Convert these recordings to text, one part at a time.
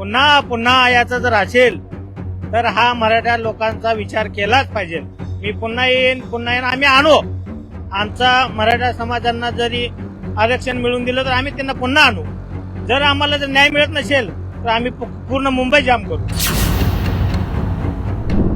पुन्हा पुन्हा याचा जर असेल तर हा मराठा लोकांचा विचार केलाच पाहिजे. मी पुन्हा येईन पुन्हा येईन आम्ही आणू. आमचा मराठा समाजांना जरी आरक्षण मिळून दिलं तर आम्ही त्यांना पुन्हा आणू. जर आम्हाला जर न्याय मिळत नसेल तर आम्ही पूर्ण मुंबई जाम करू.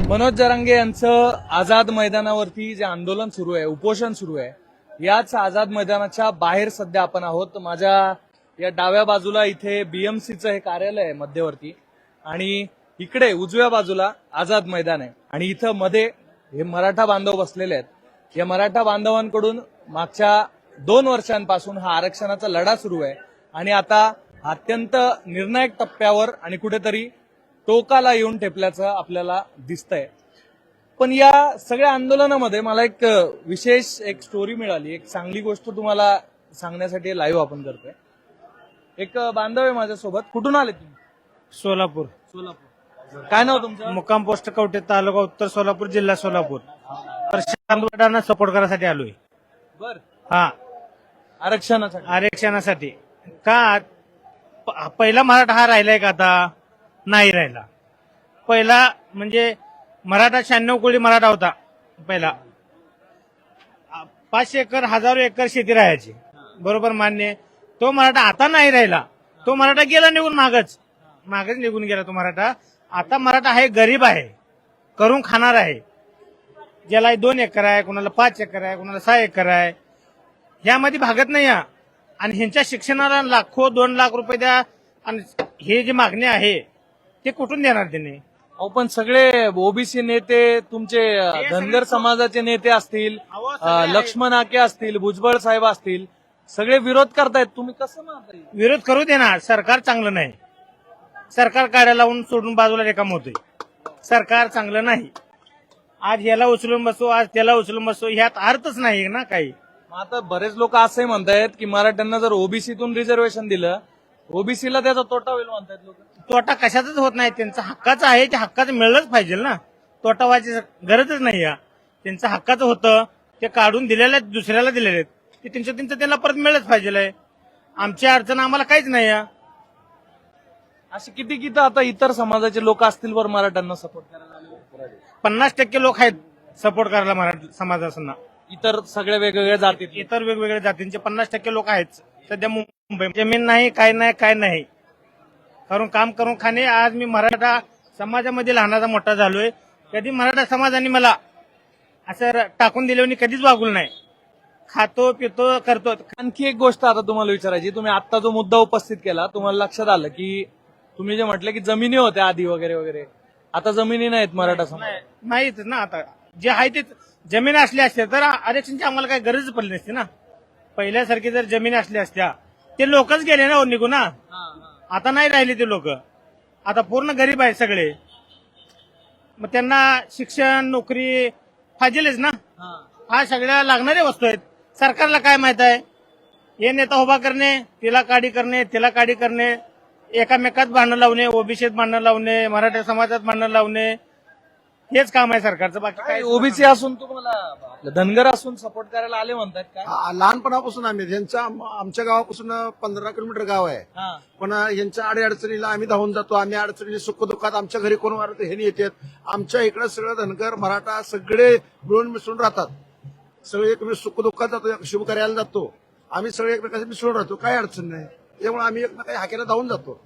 मनोज जरांगे यांचं आझाद मैदानावरती जे आंदोलन सुरू आहे उपोषण सुरू आहे याच आझाद मैदानाच्या बाहेर सध्या आपण आहोत. माझ्या या डाव्या बाजूला इथे बीएमसीचं हे कार्यालय आहे मध्यवर्ती. आणि इकडे उजव्या बाजूला आझाद मैदान आहे. आणि इथं मध्ये हे मराठा बांधव बसलेले आहेत. या मराठा बांधवांकडून मागच्या दोन वर्षांपासून हा आरक्षणाचा लढा सुरू आहे. आणि आता अत्यंत निर्णायक टप्प्यावर आणि कुठेतरी टोकाला येऊन ठेपल्याचं आपल्याला दिसतंय. पण या सगळ्या आंदोलनामध्ये मला एक विशेष एक स्टोरी मिळाली. एक चांगली गोष्ट तुम्हाला सांगण्यासाठी लाईव्ह आपण करतोय. एक बांधव आहे माझ्यासोबत. कुठून आले तुम्ही? सोलापूर. सोलापूर. काय नाव तुमचं? मुक्काम पोस्ट कवठे तालुका उत्तर सोलापूर जिल्हा सोलापूर. प्रशांत सपोर्ट करायसाठी आलोय. बर. हा. आरक्षणासाठी. आरक्षणासाठी. का? प- पहिला मराठा हा राहिलाय का आता? नाही राहिला. पहिला म्हणजे मराठा शहाण्णव कोळी मराठा होता पहिला. आ- पाचशे एकर हजारो एकर शेती राहायची. बरोबर मान्य आहे. तो मराठा आता नाही राहिला. तो मराठा गेला निघून मागच. मागच निघून गेला तो मराठा. आता मराठा आहे गरीब आहे. करून खाणार आहे. ज्याला दोन एकर आहे कोणाला पाच एकर आहे कोणाला सहा एकर आहे. ह्यामध्ये भागत नाही. आणि ह्यांच्या शिक्षणाला लाखो दोन लाख रुपये द्या. आणि हे जी मागणी आहे ते कुठून देणार त्यांनी? अहो पण सगळे ओबीसी नेते तुमचे धनगर समाजाचे नेते असतील. लक्ष्मण आके असतील भुजबळ साहेब असतील सगळे विरोध करतायत तुम्ही कसं मानताय? विरोध करू दे ना सरकार चांगलं नाही. सरकार काढायला लावून सोडून बाजूला रेकाम होतोय. सरकार चांगलं नाही. आज याला उचलून बसू आज त्याला उचलून बसू ह्यात अर्थच नाही ना काही. मग आता बरेच लोक असंही म्हणतायत की मराठ्यांना जर ओबीसीतून रिझर्वेशन दिलं ओबीसीला त्याचा तोटा होईल म्हणतायत लोक. तोटा कशाचाच होत नाही त्यांचा हक्काचं आहे ते हक्काचं मिळलंच पाहिजे ना. तोटा व्हायची गरजच नाही या. त्यांचं हक्काचं होतं ते काढून दिलेलं आहे, दुसऱ्याला दिलेले आहेत. ते त्यांचं त्यांचं त्यांना परत मिळलंच पाहिजे आमची अडचण आम्हाला काहीच नाही असे किती किती आता इतर समाजाचे लोक असतील बरं मराठ्यांना सपोर्ट करायला? पन्नास टक्के लोक आहेत सपोर्ट करायला मराठी समाजाना इतर सगळे वेगवेगळ्या जातीत? इतर वेगवेगळ्या जातींचे पन्नास टक्के लोक आहेत. सध्या मुंबई जमीन नाही काय नाही काय नाही. कारण काम करून खाणे आज मी मराठा समाजामध्ये लहानाचा मोठा झालोय. कधी मराठा समाजाने मला असं टाकून दिल्याने कधीच वागूल नाही. खातो पितो करतो आणखी एक गोष्ट आता तुम्हाला विचारायची तुम्ही आता जो मुद्दा उपस्थित केला तुम्हाला लक्षात आलं की तुम्ही जे म्हटलं की जमिनी होत्या आधी वगैरे वगैरे. आता जमिनी नाहीत मराठा समाज नाहीच ना आता. जे आहे ते जमीन असल्या असत्या तर आरक्षणची आम्हाला काही गरज पडली नसती ना. पहिल्यासारखी जर जमीन असल्या असत्या ते लोकच गेले ना निघून ना. आता नाही राहिले ते लोक. आता पूर्ण गरीब आहे सगळे. मग त्यांना शिक्षण नोकरी पाहिजेलच ना. हा सगळ्या लागणाऱ्या वस्तू आहेत. सरकारला काय माहीत आहे? हे नेता उभा करणे तिला काढी करणे तिला काढी करणे एकामेकात भांडणं लावणे ओबीसीत भांडणं लावणे मराठा समाजात भांडणं लावणे हेच काम आहे सरकारचं. बाकी काय ओबीसी असून तुम्हाला आपलं धनगर असून सपोर्ट करायला आले म्हणतात काय आ- लहानपणापासून आम्ही यांच्या आमच्या गावापासून पंधरा किलोमीटर गाव आहे. हा. पण यांच्या आडी अडचणीला आम्ही धावून जातो. आम्ही अडचणी सुखदुःखात आमच्या घरी कोण वारत हे येतात आमच्या इकडे सगळं धनगर मराठा सगळे मिळून मिसळून राहतात. सगळे एकमेक सुखदुःखात जातो शुभ कार्याला जातो. आम्ही सगळे एकमेकांशी मिसळून राहतो काही अडचण नाही. त्यामुळे आम्ही एकमेकांच्या हाकेला धावून जातो.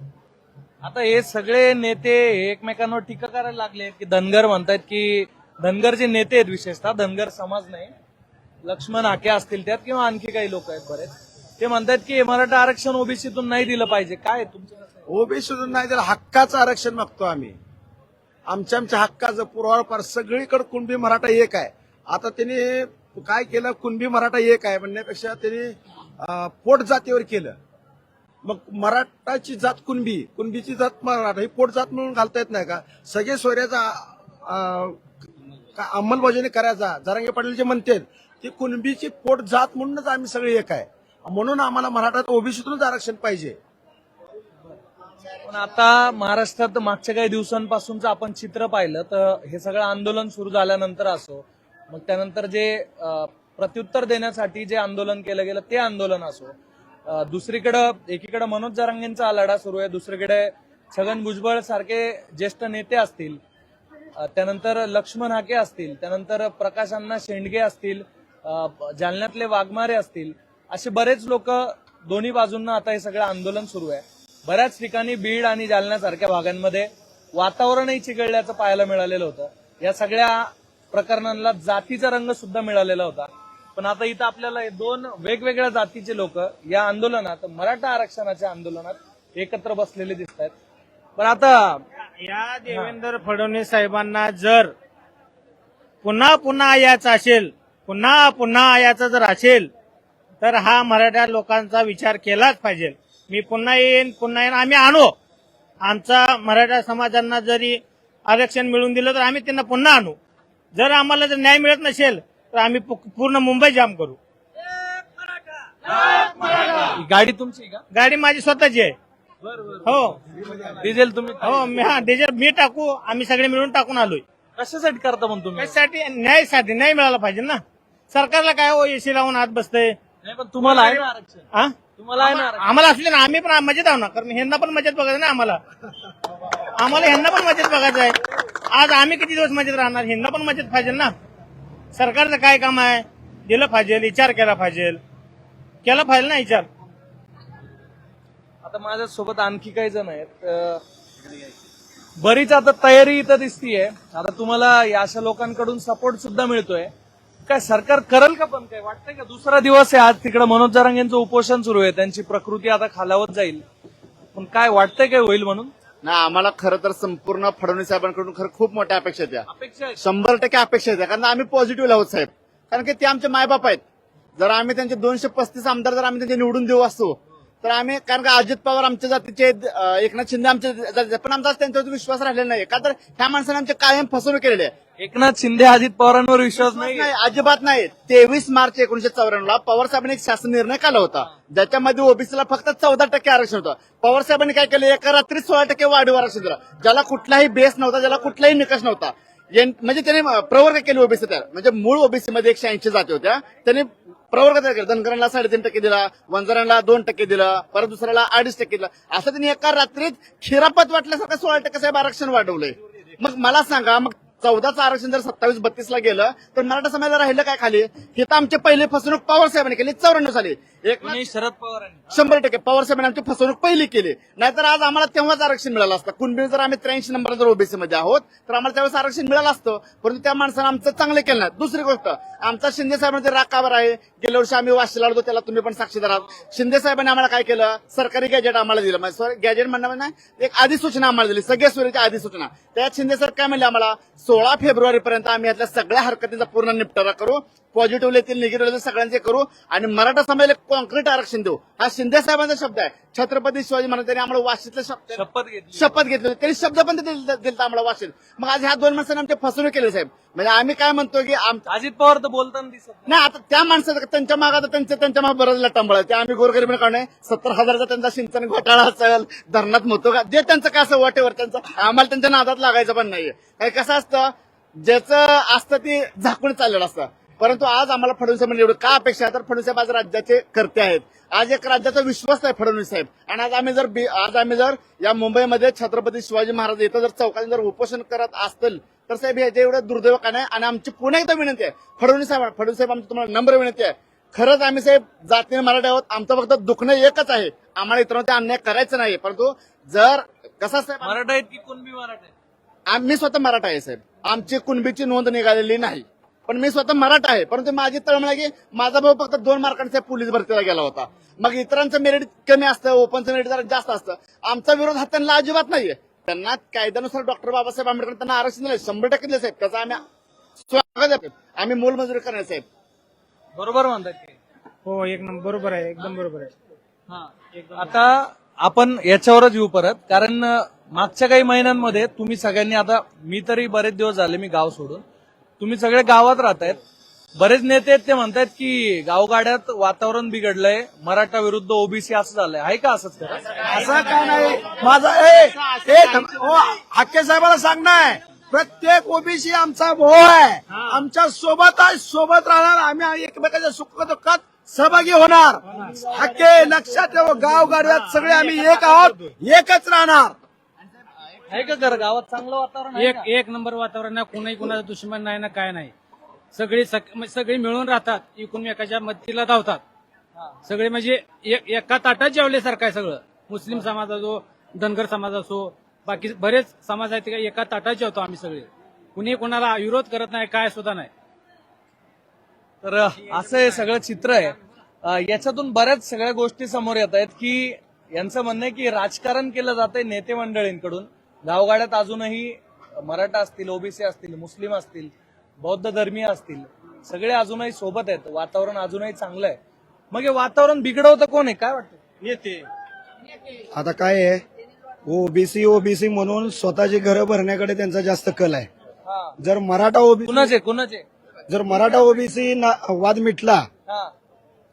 आता हे सगळे नेते एकमेकांवर टीका करायला लागले की धनगर म्हणतायत की धनगर जे नेते आहेत विशेषतः धनगर समाज नाही. लक्ष्मण हाके असतील त्यात किंवा आणखी काही लोक आहेत बरेच. ते म्हणतात की मराठा आरक्षण ओबीसीतून नाही दिलं पाहिजे. काय तुमचं? ओबीसीतून नाही त्याला हक्काचं आरक्षण मागतो आम्ही. आमच्या आमच्या हक्काचं पुरवार सगळीकडे कुणबी मराठा एक आहे. आता त्यांनी काय केलं? कुणबी मराठा एक आहे म्हणण्यापेक्षा त्यांनी पोट जातीवर केलं. मग मराठाची जात कुणबी? कुणबीची जात मराठा. ही पोट जात म्हणून घालता येत नाही का? सगळे सोयऱ्याचा अंमलबजावणी करायचा. जरांगे पाटील जे म्हणतात ती कुणबीची पोट जात म्हणूनच आम्ही सगळे एक आहे. म्हणून आम्हाला मराठात ओबीसीतूनच आरक्षण पाहिजे. पण आता महाराष्ट्रात मागच्या काही दिवसांपासूनच आपण चित्र पाहिलं तर हे सगळं आंदोलन सुरू झाल्यानंतर असो मग त्यानंतर जे प्रत्युत्तर देण्यासाठी जे आंदोलन केलं गेलं ते आंदोलन असो. दुसरीकडं एकीकडे मनोज जरांगेंचा लढा सुरू आहे दुसरीकडे छगन भुजबळ सारखे ज्येष्ठ नेते असतील त्यानंतर लक्ष्मण हाके असतील त्यानंतर प्रकाश अण्णा शेंडगे असतील जालन्यातले वाघमारे असतील असे बरेच लोक दोन्ही बाजूंना आता हे सगळं आंदोलन सुरू आहे. बऱ्याच ठिकाणी बीड आणि जालन्यासारख्या भागांमध्ये वातावरणही चिघळल्याचं पाहायला मिळालेलं होतं. या सगळ्या प्रकरणांना जातीचा रंग सुद्धा मिळालेला होता. पण आता इथं आपल्याला दोन वेगवेगळ्या जातीचे लोक या आंदोलनात मराठा आरक्षणाच्या आंदोलनात एकत्र बसलेले दिसत आहेत पण आता या देवेंद्र फडणवीस साहेबांना जर पुन्हा पुन्हा याचं असेल पुन्हा पुन्हा याचा जर असेल तर हा मराठा लोकांचा विचार केलाच पाहिजे. मी पुन्हा येईन पुन्हा येईन आम्ही आणू. आमचा मराठा समाजांना जरी आरक्षण मिळवून दिलं तर आम्ही त्यांना पुन्हा आणू. जर आम्हाला जर न्याय मिळत नसेल तर आम्ही पूर्ण मुंबई जाम करू. गाडी तुमची का? गाडी माझी स्वतःची आहे. हो. डिझेल तुम्ही हो मी हा डिझेल मी टाकू आम्ही सगळे मिळून टाकून आलोय. कशासाठी करता पण तुम्ही? त्यासाठी न्यायसाठी न्याय मिळाला पाहिजे ना. सरकारला काय हो एसी लावून हात बसतंय? नाही पण तुम्हाला आहे ना आरक्षण. हा तुम्हाला आहे ना आरक्षण. आम्हाला असले ना आम्ही पण मजेत आहो ना कारण ह्यांना पण मजेत बघायचं ना आम्हाला. आम्हाला ह्यांना पण मजेत बघायचं आहे. आज आम्ही किती दिवस मजेत राहणार? ह्यांना पण मजेत पाहिजे ना? सरकारचं काय काम आहे? दिलं पाहिजे विचार केला पाहिजे केला पाहिजे ना विचार? आता माझ्या सोबत आणखी काही जण आहेत. अं, बरीच आता तयारी इथं दिसतीये. आता तुम्हाला या अशा लोकांकडून सपोर्ट सुद्धा मिळतोय. काय सरकार करल का पण काय? वाटतंय का दुसरा दिवस आहे आज तिकडे? मनोज जरांग यांचं उपोषण सुरू आहे. त्यांची प्रकृती आता खालावत जाईल. पण काय वाटतंय काय होईल म्हणून? ना आम्हाला खरं तर संपूर्ण फडणवीस साहेबांकडून खरं खूप मोठ्या अपेक्षा आहेत या. अपेक्षा आहे शंभर टक्के अपेक्षा आहेत. कारण आम्ही पॉझिटिव्ह आहोत साहेब कारण की ते आमचे मायबाप आहेत जर आम्ही त्यांचे दोनशे पस्तीस आमदार जर आम्ही त्यांचे निवडून देऊ असतो तर आम्ही कारण का अजित पवार आमच्या जातीचे एकनाथ शिंदे आमच्या जातीचे. पण आमचा त्यांच्यावर विश्वास राहिलेला नाही का तर ह्या माणसाने आमचे कायम फसवणूक केलेली आहे एकनाथ शिंदे अजित पवारांवर विश्वास नाही नाही अजिबात नाही. तेवीस मार्च एकोणीशे चौऱ्याण्णव ला पवार साहेबांनी एक शासन निर्णय काढला होता. ज्याच्यामध्ये ओबीसीला फक्त चौदा टक्के आरक्षण होतं. पवार साहेबांनी काय केलं? एका रात्री सोळा टक्के वाढीव आरक्षण दिलं. ज्याला कुठलाही बेस नव्हता ज्याला कुठलाही निकष नव्हता. म्हणजे त्यांनी प्रवर्ग केले ओबीसी तयार. म्हणजे मूळ ओबीसी मध्ये एकशे ऐंशी जाती होत्या. त्यांनी प्रवर्ग तयार केला. धनगरांना साडेतीन टक्के दिला वंजारांना दोन टक्के दिलं परत दुसऱ्याला अडीच टक्के दिलं. असं त्यांनी एका रात्रीत खिरापत वाटल्यासारखं सोळा टक्के साहेब आरक्षण वाढवलंय. मग मला सांगा मग चौदाचं आरक्षण जर सत्तावीस बत्तीस ला गेलं तर मराठा समाजाला राहिलं काय खाली? हे तर आमचे पहिले फसवणूक पवार साहेबांनी केली चौऱ्याण्णव साली. एक कोणी? शरद पवारांनी. शंभर टक्के पवार साहेबांनी आमची फसवणूक पहिली केली. नाहीतर आज आम्हाला तेव्हाच आरक्षण मिळालं असतं. कुणबी जर आम्ही त्र्याऐंशी नंबर जर ओबीसी मध्ये आहोत तर आम्हाला त्यावेळेस आरक्षण मिळालं असतं. परंतु त्या माणसानं आमचं चांगलं केलं नाही. दुसरी गोष्ट आमचा शिंदे साहेबांचे राग आहे? गेल्या वर्षी आम्ही वाशीला आलो त्याला तुम्ही पण साक्षीदार आहात. शिंदे साहेबांनी आम्हाला काय केलं? सरकारी गॅजेट आम्हाला दिलं. म्हणजे गॅजेट म्हणणं नाही एक अधिसूचना आम्हाला दिली. सगळ्या सुरेची अधिसूचना. त्यात शिंदे साहेब काय म्हणले आम्हाला? सोळा फेब्रुवारी पर्यंत आम्ही यातल्या सगळ्या हरकतीचा पूर्ण निपटारा करू. पॉझिटिव्ह येतील निगेटिव्ह सगळ्यांचे करू. आणि मराठा समाजाला कॉन्क्रीट आरक्षण देऊ. हा शिंदे साहेबांचा शब्द आहे. छत्रपती शिवाजी महाराजांनी आम्हाला वाशीतले शब्द शपथ घेतली. शपथ घेतली. त्यांनी शब्द पण दिल- दिलता आम्हाला वाशीत. मग आज ह्या दोन माणसांनी आमचे फसवणूक केली साहेब. म्हणजे आम्ही काय म्हणतो की अजित पवार तर बोलताना दिसत नाही. आता त्या माणसाचं त्यांच्या मागात त्यांच्या त्यांच्या मागे बरं लटंबळ आहे. ते आम्ही गोरगरीब काढणे सत्तर हजाराचा त्यांचा सिंचन घोटाळा असेल धरणात मोतो का? जे त्यांचं काय असं वाटेवर त्यांचं आम्हाला त्यांच्या नादात लागायचं पण नाहीये. काय कसं असतं? ज्याचं असतं ते झाकून चाललेलं असतं. परंतु आज आम्हाला फडणवीस साहेबांनी एवढं का अपेक्षा आहे? तर फडणवीस साहेब आज राज्याचे कर्ते आहेत. आज एक राज्याचा विश्वास आहे फडणवीस साहेब. आणि आज आम्ही जर आज आम्ही जर या मुंबईमध्ये छत्रपती शिवाजी महाराज इथं जर चौकात जर उपोषण करत असतील तर साहेब ह्याचे एवढं दुर्दैव का नाही आणि आमची पुन्हा एकदा विनंती आहे फडणवीस साहेब फडणवीस साहेब आमची तुम्हाला नम्र विनंती आहे. खरंच आम्ही साहेब जातीने मराठी आहोत आमचं फक्त दुखणं एकच आहे. आम्हाला इतरांचे अन्याय करायचं नाही परंतु जर कसा साहेब मराठा आहेत की कुणबी मराठा आहेत? आम- मी स्वतः मराठा आहे साहेब. आमची कुणबीची नोंद निघालेली नाही. पण मी स्वतः मराठा आहे परंतु माझी तळमळ आहे की माझा भाऊ फक्त दोन साहेब पोलीस भरतीला गेला होता. मग इतरांचं मेरिट कमी असतं ओपनचं मेरिट जरा जास्त असतं. आमचा विरोध हा त्यांना अजिबात नाहीये. त्यांना कायद्यानुसार डॉक्टर बाबासाहेब आंबेडकर त्यांना आरक्षण दिलं शंभर टक्के दिलं साहेब. त्याचा आम्ही स्वागत आहे. आम्ही मोलमजुरी करणार साहेब. बरोबर म्हणतात. हो एक नंबर बरोबर आहे एकदम बरोबर आहे. आता आपण याच्यावरच येऊ परत. कारण मागच्या काही महिन्यांमध्ये तुम्ही सगळ्यांनी आता मी तरी बरेच दिवस झाले मी गाव सोडून. तुम्ही सगळे गावात राहतायत. बरेच नेते आहेत ते म्हणतायत की गावगाड्यात वातावरण बिघडलंय मराठा विरुद्ध ओबीसी असं झालंय. आहे का असंच खरं? असं काय नाही? माझा हाके साहेबाला सांगणार प्रत्येक ओबीसी आमचा भाऊ आहे. आमच्यासोबत आहे सोबत राहणार. आम्ही एकमेकाच्या सुख दुःखात सहभागी होणार. हक्के लक्षात ठेव गाव गाड्यात सगळे आम्ही एक आहोत एकच राहणार. आहे का घर? गावात चांगलं वातावरण आहे एक का? एक नंबर वातावरण आहे कोणाही कोणाचं दुश्मन नाही ना काय नाही. सगळी सक- म्हणजे सगळी मिळून राहतात एकमेकाच्या मदतीला धावतात. हा. सगळे म्हणजे एक- एका ताटात जेवल्यासारखं आहे सगळं. मुस्लिम समाज असो धनगर समाज असो बाकी बरेच समाज आहेत ते काय एका ताटात जेवतो आम्ही सगळे. कुणी कोणाला विरोध करत नाही काय सुद्धा नाही. तर असं हे सगळं चित्र आहे. अं, याच्यातून बऱ्याच सगळ्या गोष्टी समोर येत आहेत की यांचं म्हणणं आहे की राजकारण केलं जातंय नेते मंडळींकडून. गावगाड्यात अजूनही मराठा असतील ओबीसी असतील मुस्लिम असतील बौद्ध धर्मीय असतील सगळे अजूनही सोबत आहेत. वातावरण अजूनही चांगलं आहे. मग हे वातावरण बिघडवतं कोण आहे? काय वाटतं? येते आता काय आहे? ओबीसी ओबीसी म्हणून स्वतःची घरं भरण्याकडे त्यांचा जास्त कल आहे. हा. जर मराठा ओबीसी कुणाचे कुणाचे? जर मराठा ओबीसी वाद मिटला हा.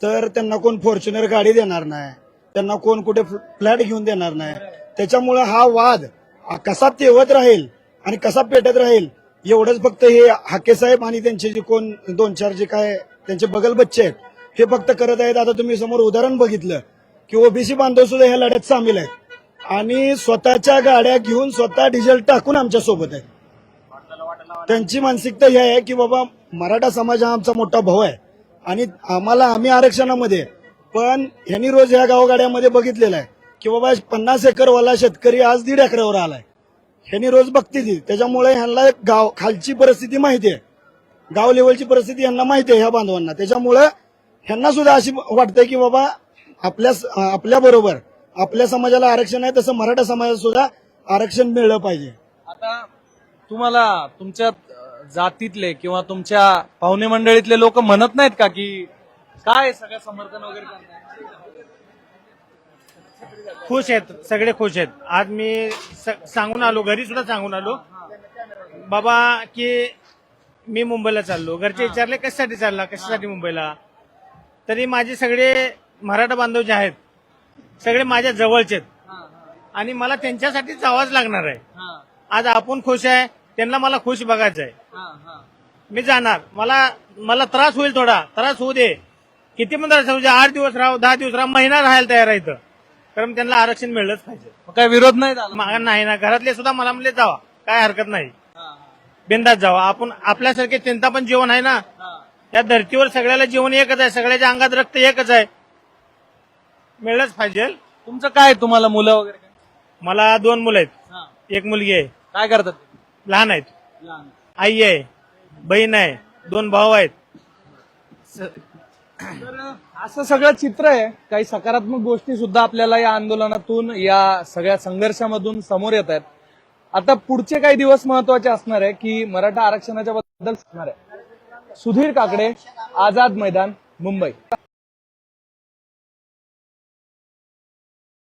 तर त्यांना कोण फॉर्च्युनर गाडी देणार नाही. त्यांना कोण कुठे फ्लॅट घेऊन देणार नाही. त्याच्यामुळे हा वाद कसा तेवत राहील आणि कसा पेटत राहील एवढंच फक्त हे हाके साहेब आणि त्यांचे जे कोण दोन चार जे काय त्यांचे बगल बच्चे आहेत हे फक्त करत आहेत. आता तुम्ही समोर उदाहरण बघितलं की ओबीसी बांधव सुद्धा ह्या लढ्यात सामील आहेत. आणि स्वतःच्या गाड्या घेऊन स्वतः डिझेल टाकून आमच्यासोबत आहेत. त्यांची मानसिकता ही आहे की बाबा मराठा समाज हा आमचा मोठा भाऊ आहे. आणि आम्हाला आम्ही आरक्षणामध्ये पण ह्यांनी रोज ह्या गावगाड्यामध्ये बघितलेलं आहे. की बाबा पन्नास एकरवाला शेतकरी आज दीड एकरावर आलाय. ह्यांनी रोज बघते ती त्याच्यामुळे ह्यांना गाव खालची परिस्थिती माहिती आहे. गाव लेवलची परिस्थिती ह्यांना माहिती आहे ह्या बांधवांना. त्याच्यामुळं ह्यांना सुद्धा अशी वाटतंय की बाबा आपल्या आपल्या बरोबर आपल्या समाजाला आरक्षण आहे तसं मराठा समाजाला सुद्धा आरक्षण मिळलं पाहिजे. आता तुम्हाला तुमच्या जातीतले किंवा तुमच्या पाहुणे मंडळीतले लोक म्हणत नाहीत का की काय सगळं समर्थन वगैरे खुश आहेत सगळे खुश आहेत. आज मी सांगून आलो घरी सुद्धा सांगून आलो. बाबा की मी मुंबईला चाललो. घरचे विचारले कशासाठी चालला? कशासाठी मुंबईला? तरी माझे सगळे मराठा बांधव जे आहेत सगळे माझ्या जवळचे आहेत. आणि मला त्यांच्यासाठी जावाच लागणार आहे. आज आपण खुश आहे त्यांना मला खुश बघायचं आहे. मी जाणार. मला मला त्रास होईल थोडा. त्रास होऊ दे. किती पण त्रास होऊ दे आठ दिवस राहू दहा दिवस राहू महिना राहायला तयार आहे इथं. कारण त्यांना आरक्षण मिळलंच पाहिजे. मग काय विरोध नाही झाला? मागा नाही ना घरातले सुद्धा मला म्हणले जावा काय हरकत नाही. बिंदात जावा. आपण आपल्यासारखे त्यांचा पण जीवन आहे ना. या धर्तीवर सगळ्याला जीवन एकच आहे सगळ्याच्या अंगात रक्त एकच आहे. मिळलंच पाहिजे. तुमचं काय तुम्हाला मुलं वगैरे काय? मला दोन मुलं आहेत. हा. एक मुलगी आहे. काय करतात? लहान आहेत. लहान. आई आहे बहीण आहे दोन भाऊ आहेत. असं सगळं चित्र आहे. काही सकारात्मक गोष्टी सुद्धा आपल्याला या आंदोलनातून या सगळ्या संघर्षामधून समोर येत आहेत. आता पुढचे काही दिवस महत्त्वाचे असणार आहे की मराठा आरक्षणाच्या बद्दल असणार आहे. सुधीर काकडे आझाद मैदान मुंबई.